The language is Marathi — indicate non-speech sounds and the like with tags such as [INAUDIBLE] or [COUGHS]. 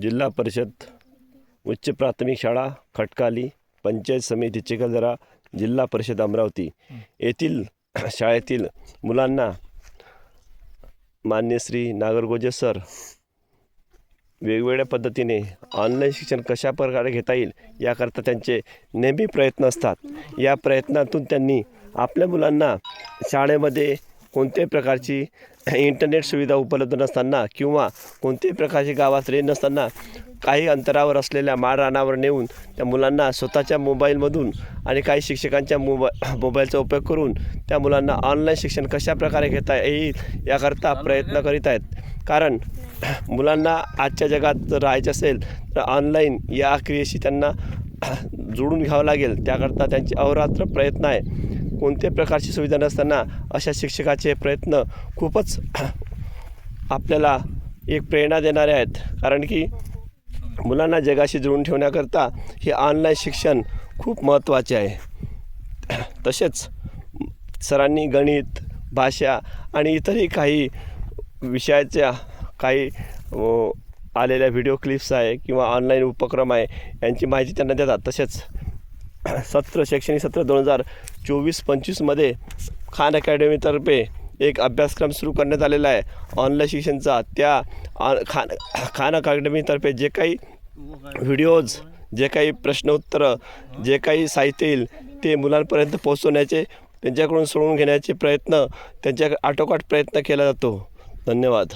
जिल्हा परिषद उच्च प्राथमिक शाळा खटकाली पंचायत समिती चिखलदरा जिल्हा परिषद अमरावती. येथील शाळेतील मुलांना मान्य श्री नागरगोजे सर वेगवेगळ्या पद्धतीने ऑनलाईन शिक्षण कशा प्रकारे घेता येईल याकरता त्यांचे नेहमी प्रयत्न असतात. या प्रयत्नातून त्यांनी आपल्या मुलांना शाळेमध्ये कोणत्याही प्रकारची इंटरनेट सुविधा उपलब्ध नसताना किंवा कोणत्याही प्रकारची गावात रेंज नसताना काही अंतरावर असलेल्या माळरानावर नेऊन त्या मुलांना स्वतःच्या मोबाईलमधून आणि काही शिक्षकांच्या मोबा मोबाईलचा उपयोग करून त्या मुलांना ऑनलाईन शिक्षण कशा प्रकारे घेता येईल याकरता प्रयत्न करीत आहेत. कारण मुलांना आजच्या जगात जर राहायचं असेल तर ऑनलाईन या क्रियेशी त्यांना जोडून घ्यावं लागेल. त्याकरता त्यांची अहोरात्र प्रयत्न आहे. कोणत्या प्रकारची सुविधा नसताना अशा शिक्षकाचे प्रयत्न खूपच आपल्याला एक प्रेरणा देणारे आहेत. कारण की मुलांना जगाशी जुळून ठेवण्याकरता हे ऑनलाईन शिक्षण खूप महत्त्वाचे आहे. तसेच सरांनी गणित भाषा आणि इतरही काही विषयाच्या काही आलेल्या व्हिडिओ क्लिप्स आहे किंवा ऑनलाईन उपक्रम आहे यांची माहिती त्यांना देतात. तसेच [COUGHS] सत्र शैक्षणिक सत्र दोन हजार चोवीस पंचवीसमध्ये खान अकॅडमीतर्फे एक अभ्यासक्रम सुरू करण्यात आलेला आहे. ऑनलाईन शिक्षणचा त्या खान खान अकॅडमीतर्फे जे काही व्हिडिओज जे काही प्रश्नोत्तरं जे काही साहित्य येईल ते मुलांपर्यंत पोहोचवण्याचे त्यांच्याकडून सोडवून घेण्याचे प्रयत्न त्यांच्या आटोकाट प्रयत्न केला जातो. धन्यवाद.